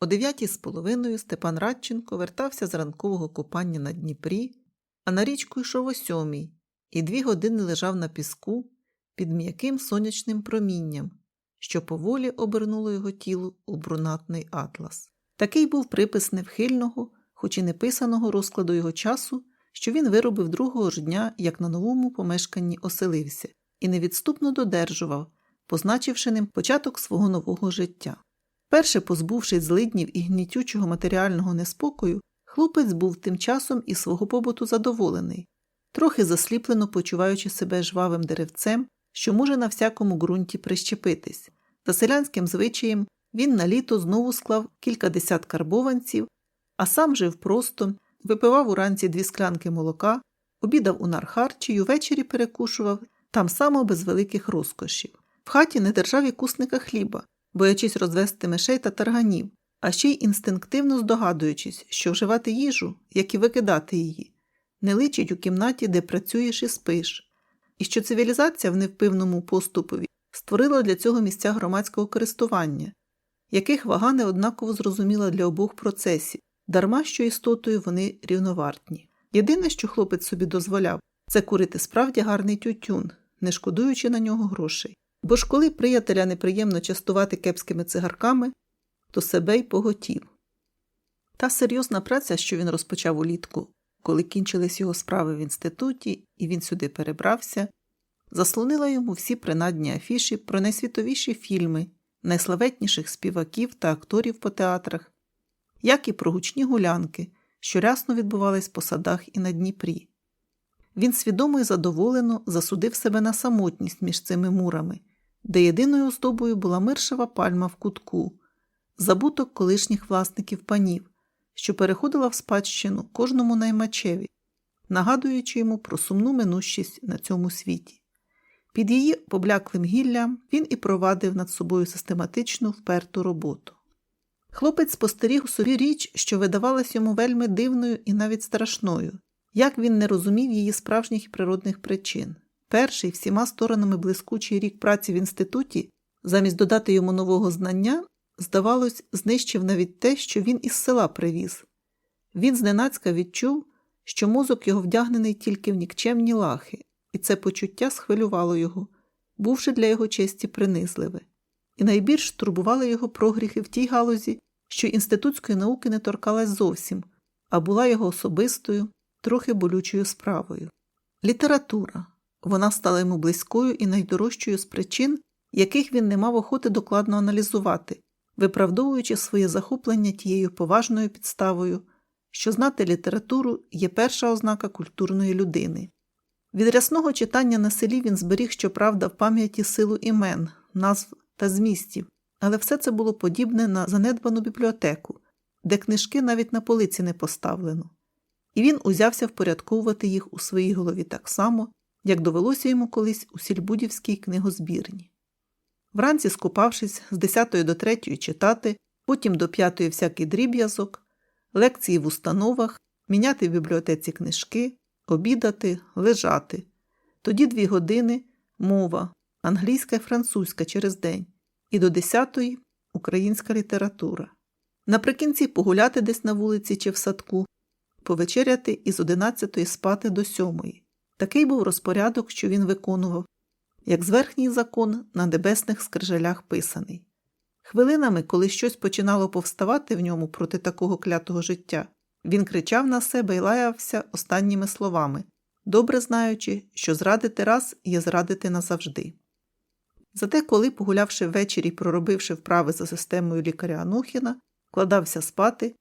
О дев'ятій з половиною Степан Радченко вертався з ранкового купання на Дніпрі, а на річку йшов о сьомій і дві години лежав на піску під м'яким сонячним промінням, що поволі обернуло його тіло у брунатний атлас. Такий був припис невхильного, хоч і неписаного розкладу його часу, що він виробив другого ж дня, як на новому помешканні оселився, і невідступно додержував, позначивши ним початок свого нового життя. Перше позбувшись злиднів і гнітючого матеріального неспокою, хлопець був тим часом із свого побуту задоволений, трохи засліплено почуваючи себе жвавим деревцем, що може на всякому ґрунті прищепитись. За селянським звичаєм він на літо знову склав кількадесят карбованців, а сам жив просто, випивав уранці дві склянки молока, обідав у нархарчі й увечері перекушував там само без великих розкошів. В хаті не держав і кусника хліба, боячись розвести мишей та тарганів, а ще й інстинктивно здогадуючись, що вживати їжу, як і викидати її, не личить у кімнаті, де працюєш і спиш, і що цивілізація в невпивному поступові створила для цього місця громадського користування, яких вага не однаково зрозуміла для обох процесів, дарма що істотою вони рівновартні. Єдине, що хлопець собі дозволяв, це курити справді гарний тютюн, не шкодуючи на нього грошей. Бо ж коли приятеля неприємно частувати кепськими цигарками, то себе й поготів. Та серйозна праця, що він розпочав улітку, коли кінчились його справи в інституті і він сюди перебрався, заслонила йому всі принадні афіші про найсвітовіші фільми, найславетніших співаків та акторів по театрах, як і про гучні гулянки, що рясно відбувались по садах і на Дніпрі. Він свідомо і задоволено засудив себе на самотність між цими мурами, де єдиною оздобою була миршева пальма в кутку, забуток колишніх власників панів, що переходила в спадщину кожному наймачеві, нагадуючи йому про сумну минущість на цьому світі. Під її побляклим гіллям він і провадив над собою систематичну вперту роботу. Хлопець спостеріг у собі річ, що видавалась йому вельми дивною і навіть страшною, як він не розумів її справжніх і природних причин. Перший всіма сторонами блискучий рік праці в інституті, замість додати йому нового знання, здавалось, знищив навіть те, що він із села привіз. Він зненацька відчув, що мозок його вдягнений тільки в нікчемні лахи, і це почуття схвилювало його, бувши для його честі принизливе. І найбільш турбували його прогріхи в тій галузі, що інститутської науки не торкалась зовсім, а була його особистою, трохи болючою справою. Література. Вона стала йому близькою і найдорожчою з причин, яких він не мав охоти докладно аналізувати, виправдовуючи своє захоплення тією поважною підставою, що знати літературу є перша ознака культурної людини. Від рясного читання на селі він зберіг, щоправда, в пам'яті силу імен, назв та змістів, але все це було подібне на занедбану бібліотеку, де книжки навіть на полиці не поставлено. І він узявся впорядковувати їх у своїй голові так само, як довелося йому колись у сільбудівській книгозбірні. Вранці, скупавшись з 10 до 3 читати, потім до 5 всякий дріб'язок, лекції в установах, міняти в бібліотеці книжки, обідати, лежати. Тоді дві години мова, англійська і французька через день, і до 10 українська література. Наприкінці погуляти десь на вулиці чи в садку, повечеряти із 11 спати до 7. Такий був розпорядок, що він виконував, як зверхній закон на небесних скрижалях писаний. Хвилинами, коли щось починало повставати в ньому проти такого клятого життя, він кричав на себе і лаявся останніми словами, добре знаючи, що зрадити раз є зрадити назавжди. Зате, коли, погулявши ввечері і проробивши вправи за системою лікаря Анохіна, вкладався спати,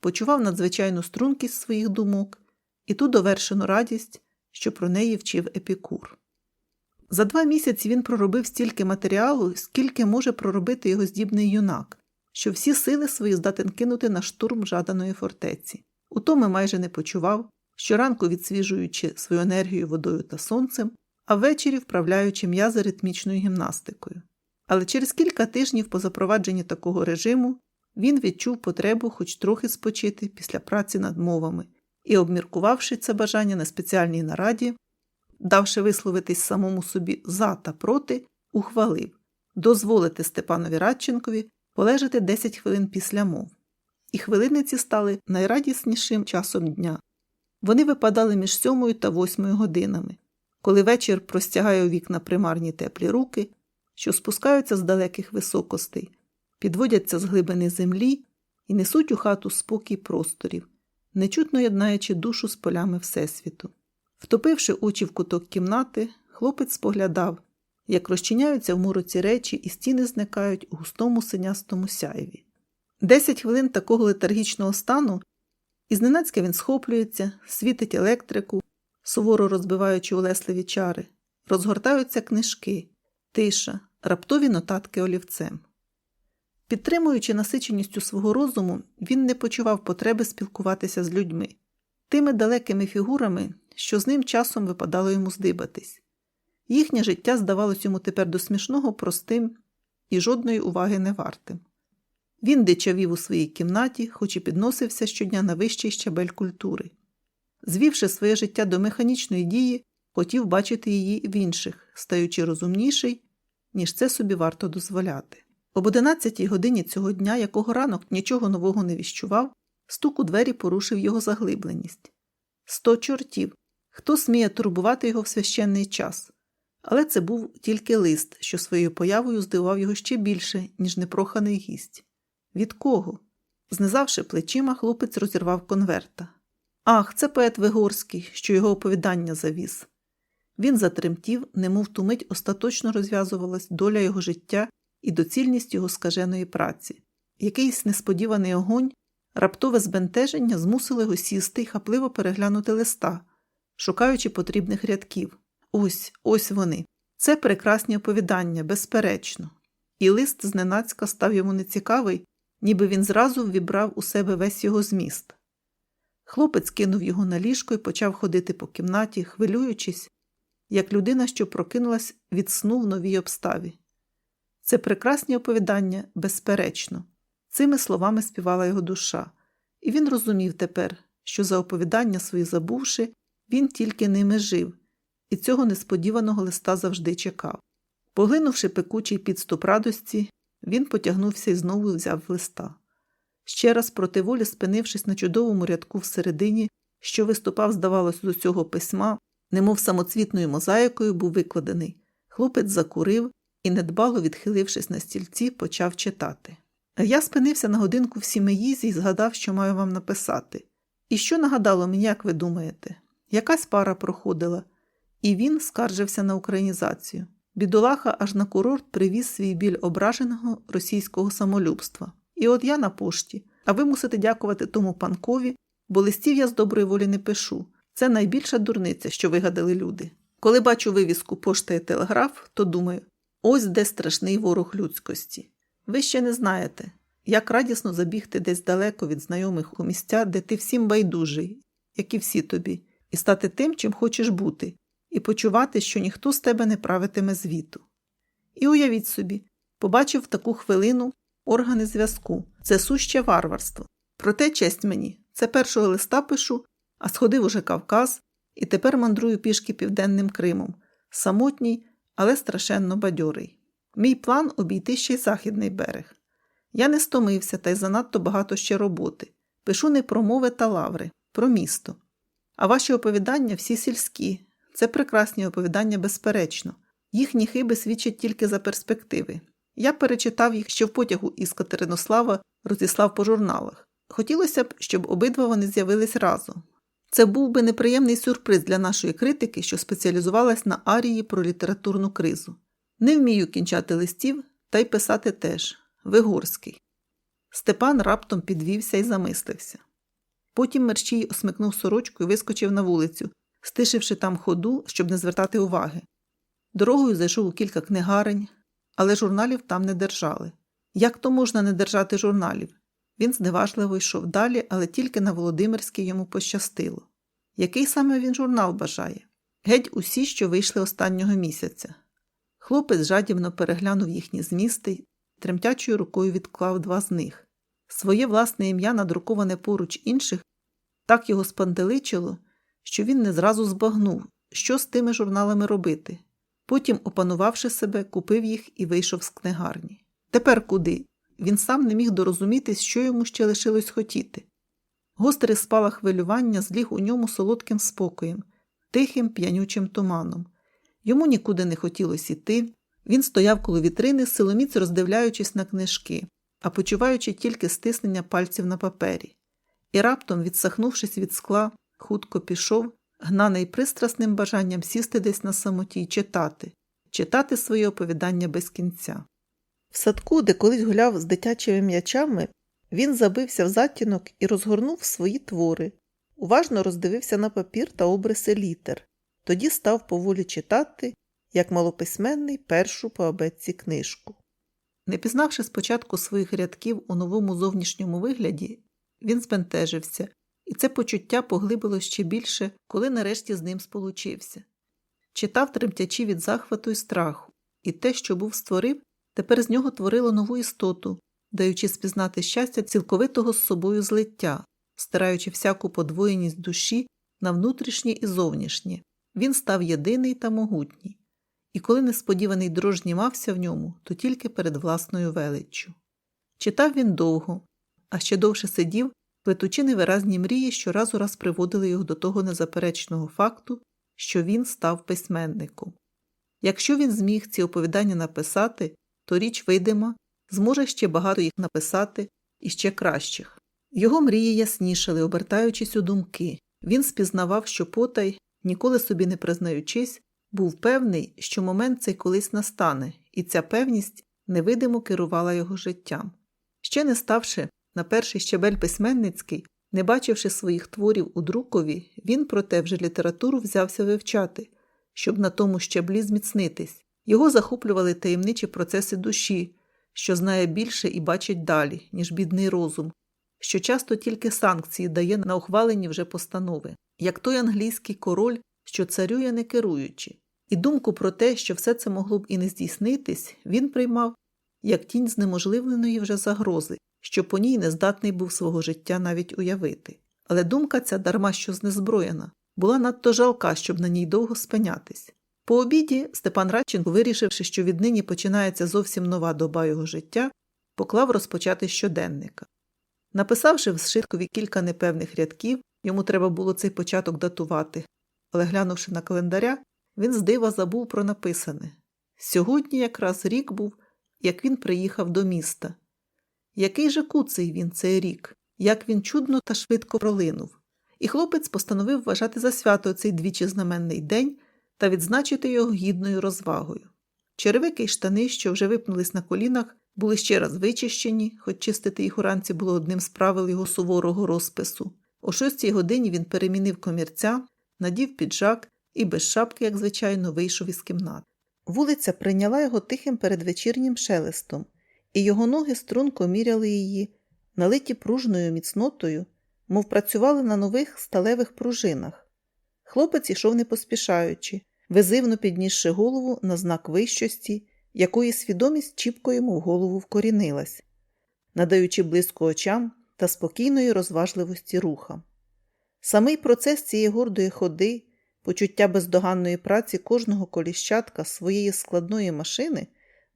почував надзвичайну стрункість своїх думок і ту довершену радість, що про неї вчив епікур. За два місяці він проробив стільки матеріалу, скільки може проробити його здібний юнак, що всі сили свої здатен кинути на штурм жаданої фортеці. Утоми майже не почував, щоранку відсвіжуючи свою енергію водою та сонцем, а ввечері вправляючи м'язи ритмічною гімнастикою. Але через кілька тижнів по запровадженні такого режиму він відчув потребу хоч трохи спочити після праці над мовами і, обміркувавши це бажання на спеціальній нараді, давши висловитись самому собі за та проти, ухвалив дозволити Степанові Радченкові полежати 10 хвилин після мов. І хвилини ці стали найрадіснішим часом дня. Вони випадали між сьомою та восьмою годинами, коли вечір простягає у вікна примарні теплі руки, що спускаються з далеких високостей, підводяться з глибини землі і несуть у хату спокій просторів, нечутно єднаючи душу з полями Всесвіту. Втопивши очі в куток кімнати, хлопець споглядав, як розчиняються в мороці речі і стіни зникають у густому синястому сяєві. Десять хвилин такого летаргічного стану, і зненацька він схоплюється, світить електрику, суворо розбиваючи улесливі чари, розгортаються книжки, тиша, раптові нотатки олівцем. Підтримуючи насиченістю свого розуму, він не почував потреби спілкуватися з людьми, тими далекими фігурами, що з ним часом випадало йому здибатись. Їхнє життя здавалось йому тепер до смішного простим і жодної уваги не вартим. Він дичавів у своїй кімнаті, хоч і підносився щодня на вищий щабель культури. Звівши своє життя до механічної дії, хотів бачити її в інших, стаючи розумніший, ніж це собі варто дозволяти. Об одинадцятій годині цього дня, якого ранок нічого нового не віщував, стук у двері порушив його заглибленість. Сто чортів. Хто сміє турбувати його в священний час? Але це був тільки лист, що своєю появою здивував його ще більше, ніж непроханий гість. Від кого? Знизавши плечима, хлопець розірвав конверта. Ах, це поет Вигорський, що його оповідання завіз. Він затремтів, немов ту мить остаточно розв'язувалась доля його життя і доцільність його скаженої праці. Якийсь несподіваний огонь, раптове збентеження змусили його сісти й хапливо переглянути листа, шукаючи потрібних рядків. Ось, ось вони. Це прекрасні оповідання, безперечно. І лист зненацька став йому нецікавий, ніби він зразу ввібрав у себе весь його зміст. Хлопець кинув його на ліжко і почав ходити по кімнаті, хвилюючись, як людина, що прокинулась від сну в новій обставі. Це прекрасні оповідання, безперечно. Цими словами співала його душа, і він розумів тепер, що за оповідання свої забувши, він тільки ними жив, і цього несподіваного листа завжди чекав. Поглинувши пекучий підступ радості, він потягнувся і знову взяв листа. Ще раз проти волі спинившись на чудовому рядку всередині, що виступав, здавалось, з усього письма, немов самоцвітною мозаїкою був викладений. Хлопець закурив і, недбало відхилившись на стільці, почав читати. Я спинився на годинку в сімеїзі і згадав, що маю вам написати. І що нагадало мені, як ви думаєте? Якась пара проходила, і він скаржився на українізацію. Бідолаха аж на курорт привіз свій біль ображеного російського самолюбства. І от я на пошті, а ви мусите дякувати тому панкові, бо листів я з доброї волі не пишу. Це найбільша дурниця, що вигадали люди. Коли бачу вивіску пошта і телеграф, то думаю, ось де страшний ворог людськості. Ви ще не знаєте, як радісно забігти десь далеко від знайомих у місця, де ти всім байдужий, як і всі тобі, і стати тим, чим хочеш бути, і почувати, що ніхто з тебе не правитиме звіту. І уявіть собі, побачив таку хвилину органи зв'язку це суще варварство. Проте честь мені, це першого листа пишу, а сходив уже Кавказ, і тепер мандрую пішки південним Кримом, самотній, але страшенно бадьорий. Мій план обійти ще й західний берег. Я не стомився та й занадто багато ще роботи. Пишу не про мови та лаври, про місто. А ваші оповідання всі сільські. Це прекрасні оповідання, безперечно. Їхні хиби свідчать тільки за перспективи. Я перечитав їх ще в потягу із Катеринослава, розіслав по журналах. Хотілося б, щоб обидва вони з'явились разом. Це був би неприємний сюрприз для нашої критики, що спеціалізувалась на арії про літературну кризу. Не вмію кінчати листів та й писати теж Вигорський. Степан раптом підвівся і замислився. Потім мерщій осмикнув сорочку і вискочив на вулицю, стишивши там ходу, щоб не звертати уваги. Дорогою зайшов у кілька книгарень, але журналів там не держали. Як то можна не держати журналів? Він зневажливо йшов далі, але тільки на Володимирській йому пощастило. Який саме він журнал бажає? Геть усі, що вийшли останнього місяця. Хлопець жадібно переглянув їхні змісти тремтячою рукою відклав два з них. Своє власне ім'я, надруковане поруч інших, так його спантеличило, що він не зразу збагнув, що з тими журналами робити. Потім, опанувавши себе, купив їх і вийшов з книгарні. Тепер куди? Він сам не міг дорозумітись, що йому ще лишилось хотіти. Гострий спалах хвилювання зліг у ньому солодким спокоєм, тихим п'янючим туманом. Йому нікуди не хотілося йти. Він стояв коло вітрини, силоміць роздивляючись на книжки, а почуваючи тільки стиснення пальців на папері. І раптом, відсахнувшись від скла, хутко пішов, гнаний пристрасним бажанням сісти десь на самоті й читати, читати своє оповідання без кінця. В садку, де колись гуляв з дитячими м'ячами, він забився в затінок і розгорнув свої твори, уважно роздивився на папір та обриси літер, тоді став поволі читати, як малописьменний першу по абетці книжку. Не пізнавши спочатку своїх рядків у новому зовнішньому вигляді, він збентежився, і це почуття поглибило ще більше, коли нарешті з ним сполучився. Читав, тремтячи від захвату і страху, і те, що був створив, тепер з нього творило нову істоту, даючи спізнати щастя цілковитого з собою злиття, стираючи всяку подвоєність душі на внутрішнє і зовнішнє. Він став єдиний та могутній. І коли несподіваний дрож знімався в ньому, то тільки перед власною величчю. Читав він довго, а ще довше сидів, плетучи невиразні мрії, що раз у раз приводили його до того незаперечного факту, що він став письменником. Якщо він зміг ці оповідання написати, то річ видима, зможе ще багато їх написати і ще кращих. Його мрії яснішали, обертаючись у думки. Він спізнавав, що потай, ніколи собі не признаючись, був певний, що момент цей колись настане, і ця певність невидимо керувала його життям. Ще не ставши на перший щебель письменницький, не бачивши своїх творів у друкові, він, проте, вже літературу взявся вивчати, щоб на тому щеблі зміцнитись. Його захоплювали таємничі процеси душі, що знає більше і бачить далі, ніж бідний розум, що часто тільки санкції дає на ухвалені вже постанови, як той англійський король, що царює не керуючи. І думку про те, що все це могло б і не здійснитись, він приймав як тінь знеможливленої вже загрози, що по ній не здатний був свого життя навіть уявити. Але думка ця, дарма що знезброєна, була надто жалка, щоб на ній довго спинятись. По обіді Степан Радченко, вирішивши, що віднині починається зовсім нова доба його життя, поклав розпочати щоденника. Написавши в Сшиткові кілька непевних рядків, йому треба було цей початок датувати, але глянувши на календаря, він з дива забув про написане. Сьогодні якраз рік був, як він приїхав до міста. Який же куций він цей рік, як він чудно та швидко пролинув. І хлопець постановив вважати за свято цей двічі знаменний день та відзначити його гідною розвагою. Черевики й штани, що вже випнулись на колінах, були ще раз вичищені, хоч чистити їх уранці було одним з правил його суворого розпису. О шостій годині він перемінив комірця, надів піджак і без шапки, як звичайно, вийшов із кімнати. Вулиця прийняла його тихим передвечірнім шелестом, і його ноги струнко міряли її, налиті пружною міцнотою, мов працювали на нових сталевих пружинах. Хлопець ішов не поспішаючи, визивно піднісши голову на знак вищості, якої свідомість чіпко йому в голову вкорінилась, надаючи близько очам та спокійної розважливості рухам. Самий процес цієї гордої ходи, почуття бездоганної праці кожного коліщатка своєї складної машини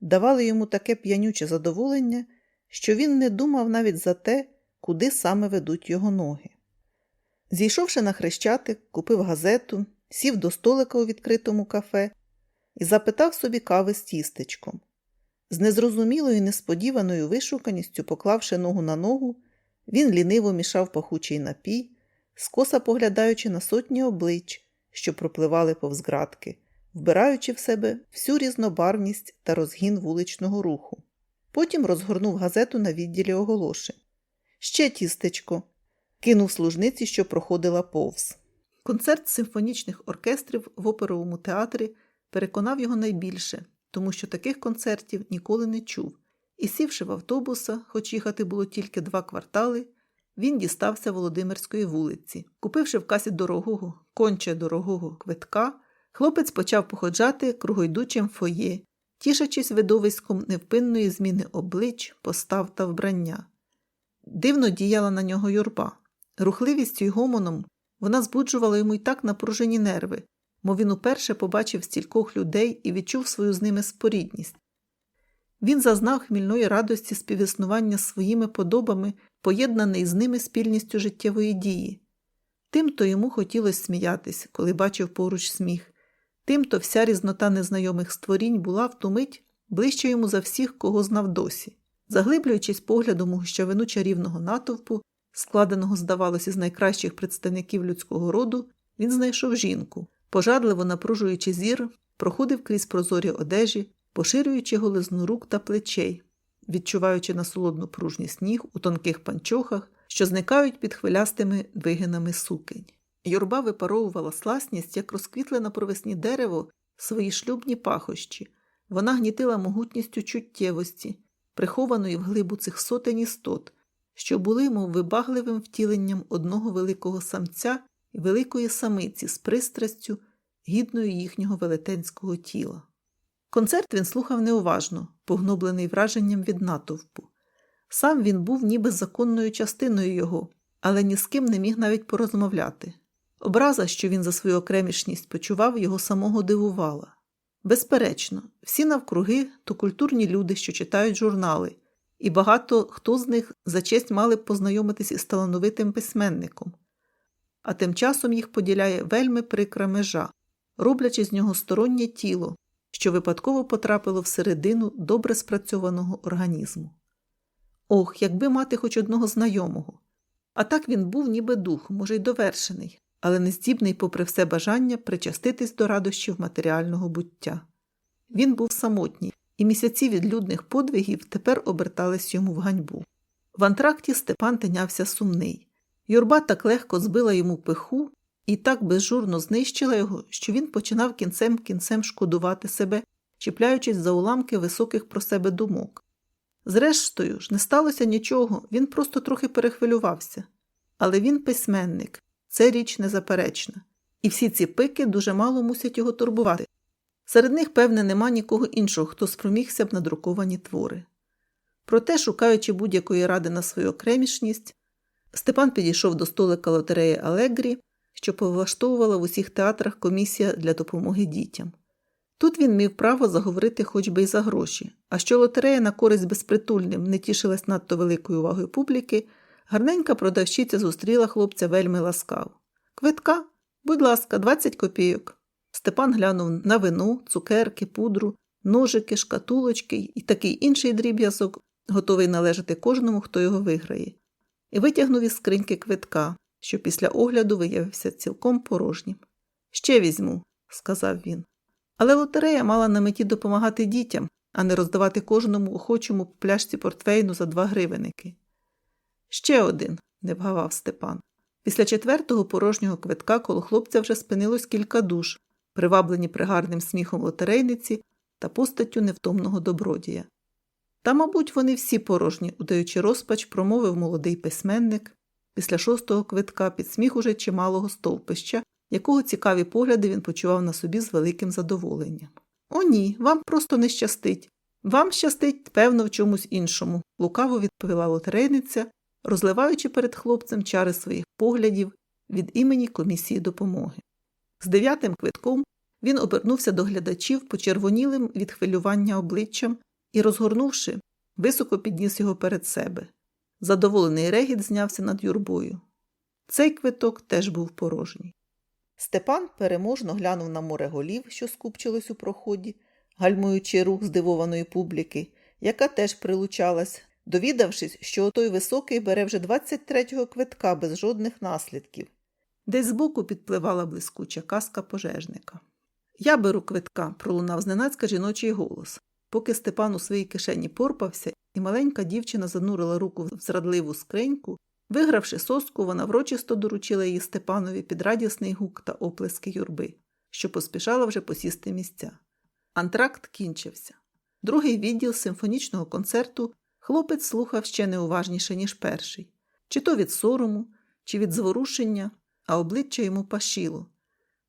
давали йому таке п'янюче задоволення, що він не думав навіть за те, куди саме ведуть його ноги. Зійшовши на хрещатик, купив газету, сів до столика у відкритому кафе і запитав собі кави з тістечком. З незрозумілою несподіваною вишуканістю, поклавши ногу на ногу, він ліниво мішав пахучий напій, скоса поглядаючи на сотні облич, що пропливали повз градки, вбираючи в себе всю різнобарвність та розгін вуличного руху. Потім розгорнув газету на відділі оголошень. Ще тістечко. Кинув служниці, що проходила повз. Концерт симфонічних оркестрів в оперовому театрі переконав його найбільше, тому що таких концертів ніколи не чув. І сівши в автобуса, хоч їхати було тільки два квартали, він дістався Володимирської вулиці. Купивши в касі дорогого, конче дорогого квитка, хлопець почав походжати кругойдучим фоє, тішачись видовиськом невпинної зміни облич, постав та вбрання. Дивно діяла на нього юрба. Рухливістю й гомоном вона збуджувала йому й так напружені нерви, мов він уперше побачив стількох людей і відчув свою з ними спорідність. Він зазнав хмільної радості співіснування своїми подобами, поєднаний з ними спільністю життєвої дії. Тим-то йому хотілося сміятись, коли бачив поруч сміх, тим-то вся різнота незнайомих створінь була в ту мить ближче йому за всіх, кого знав досі. Заглиблюючись поглядом у гущавину чарівного натовпу, складеного, здавалося, з найкращих представників людського роду, він знайшов жінку, пожадливо напружуючи зір, проходив крізь прозорі одежі, поширюючи голизну рук та плечей, відчуваючи насолодну пружність ніг у тонких панчохах, що зникають під хвилястими вигинами сукень. Юрба випаровувала сласність, як розквітле на провесні дерево свої шлюбні пахощі. Вона гнітила могутністю чуттєвості, прихованої в глибу цих сотень істот, що були, мов вибагливим втіленням одного великого самця і великої самиці з пристрастю, гідною їхнього велетенського тіла. Концерт він слухав неуважно, погноблений враженням від натовпу. Сам він був ніби законною частиною його, але ні з ким не міг навіть порозмовляти. Образа, що він за свою окремішність почував, його самого дивувала. Безперечно, всі навкруги то культурні люди, що читають журнали, і багато хто з них за честь мали б познайомитись із талановитим письменником. А тим часом їх поділяє вельми прикра межа, роблячи з нього стороннє тіло, що випадково потрапило всередину добре спрацьованого організму. Ох, якби мати хоч одного знайомого. А так він був ніби дух, може й довершений, але не здібний, попри все бажання, причаститись до радощів матеріального буття. Він був самотній, і місяці відлюдних подвигів тепер обертались йому в ганьбу. В антракті Степан тинявся сумний. Юрба так легко збила йому пиху і так безжурно знищила його, що він починав кінцем кінцем шкодувати себе, чіпляючись за уламки високих про себе думок. Зрештою ж, не сталося нічого, він просто трохи перехвилювався. Але він письменник, це річ незаперечна, і всі ці пики дуже мало мусять його турбувати. Серед них, певне, нема нікого іншого, хто спромігся б на друковані твори. Проте, шукаючи будь-якої ради на свою окремішність, Степан підійшов до столика лотереї Алегрі, що повлаштовувала в усіх театрах комісія для допомоги дітям. Тут він мав право заговорити хоч би й за гроші, а що лотерея на користь безпритульним не тішилась надто великою увагою публіки, гарненька продавщиця зустріла хлопця вельми ласкаво. Квитка, будь ласка, 20 копійок. Степан глянув на вино, цукерки, пудру, ножики, шкатулочки і такий інший дріб'язок, готовий належати кожному, хто його виграє, і витягнув із скриньки квитка, що після огляду виявився цілком порожнім. Ще візьму, сказав він. Але лотерея мала на меті допомагати дітям, а не роздавати кожному охочому пляшці портвейну за два гривеники. Ще один, не вгавав Степан. Після четвертого порожнього квитка коло хлопця вже спинилось кілька душ, приваблені пригарним сміхом лотерейниці та постаттю невтомного добродія. Та, мабуть, вони всі порожні, удаючи розпач, промовив молодий письменник після шостого квитка під сміх уже чималого стовпища, якого цікаві погляди він почував на собі з великим задоволенням. О, ні, вам просто не щастить. Вам щастить, певно, в чомусь іншому, лукаво відповіла лотерейниця, розливаючи перед хлопцем чари своїх поглядів від імені комісії допомоги. З дев'ятим квитком він обернувся до глядачів почервонілим від хвилювання обличчям і, розгорнувши, високо підніс його перед себе. Задоволений регіт знявся над юрбою. Цей квиток теж був порожній. Степан переможно глянув на море голів, що скупчилось у проході, гальмуючи рух здивованої публіки, яка теж прилучалась, довідавшись, що отой високий бере вже 23-го квитка без жодних наслідків. Десь збоку підпливала блискуча казка пожежника. Я беру квитка, пролунав зненацька жіночий голос. Поки Степан у своїй кишені порпався, і маленька дівчина занурила руку в зрадливу скриньку, вигравши соску, вона врочисто доручила її Степанові під радісний гук та оплески юрби, що поспішала вже посісти місця. Антракт кінчився. Другий відділ симфонічного концерту хлопець слухав ще неуважніше, ніж перший, чи то від сорому, чи від зворушення, а обличчя йому пашіло.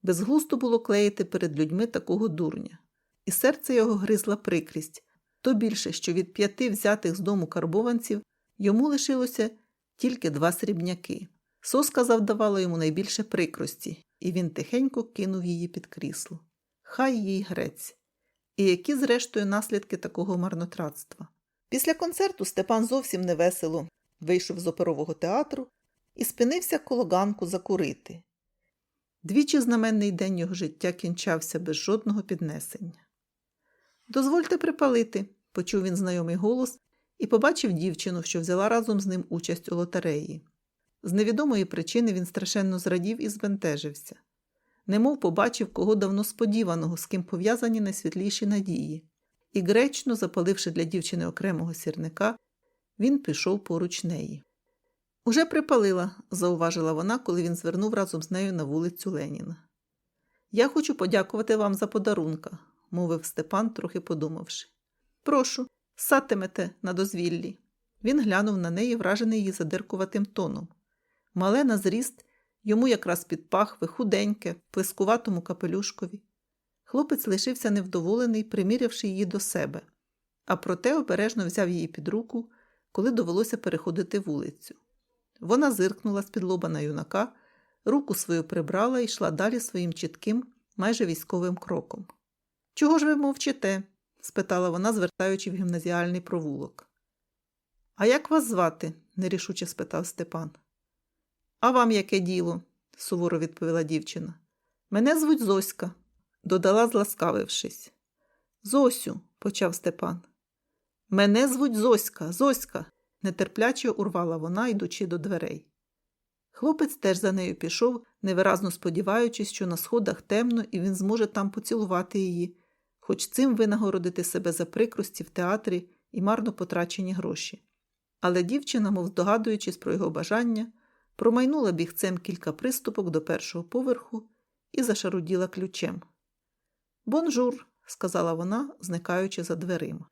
Безглусто було клеїти перед людьми такого дурня, і серце його гризла прикрість, то більше, що від п'яти взятих з дому карбованців йому лишилося тільки два срібняки. Соска завдавала йому найбільше прикрості, і він тихенько кинув її під крісло. Хай їй грець. і які, зрештою, наслідки такого марнотратства. Після концерту Степан зовсім невесело вийшов з оперового театру і спинився коло ганку закурити. Двічі знаменний день його життя кінчався без жодного піднесення. Дозвольте припалити, почув він знайомий голос і побачив дівчину, що взяла разом з ним участь у лотереї. З невідомої причини він страшенно зрадів і збентежився, немов побачив кого давно сподіваного, з ким пов'язані найсвітліші надії, і гречно, запаливши для дівчини окремого сірника, він пішов поруч неї. Уже припалила, зауважила вона, коли він звернув разом з нею на вулицю Леніна. Я хочу подякувати вам за подарунка, мовив Степан, трохи подумавши. Прошу, сатимете на дозвіллі. Він глянув на неї, вражений її задиркуватим тоном. Мале на зріст, йому якраз під пахви, худеньке, плескуватому капелюшкові. Хлопець лишився невдоволений, примірявши її до себе, а проте обережно взяв її під руку, коли довелося переходити вулицю. Вона зиркнула з-під лоба на юнака, руку свою прибрала і йшла далі своїм чітким, майже військовим кроком. Чого ж ви мовчите? спитала вона, звертаючи в гімназіальний провулок. А як вас звати? нерішуче спитав Степан. А вам яке діло? суворо відповіла дівчина. Мене звуть Зоська, додала, зласкавившись. Зосю, почав Степан. Мене звуть Зоська, Зоська, нетерпляче урвала вона, йдучи до дверей. Хлопець теж за нею пішов, невиразно сподіваючись, що на сходах темно і він зможе там поцілувати її, хоч цим винагородити себе за прикрості в театрі і марно потрачені гроші. Але дівчина, мов здогадуючись про його бажання, промайнула бігцем кілька приступок до першого поверху і зашаруділа ключем. Бонжур, сказала вона, зникаючи за дверима.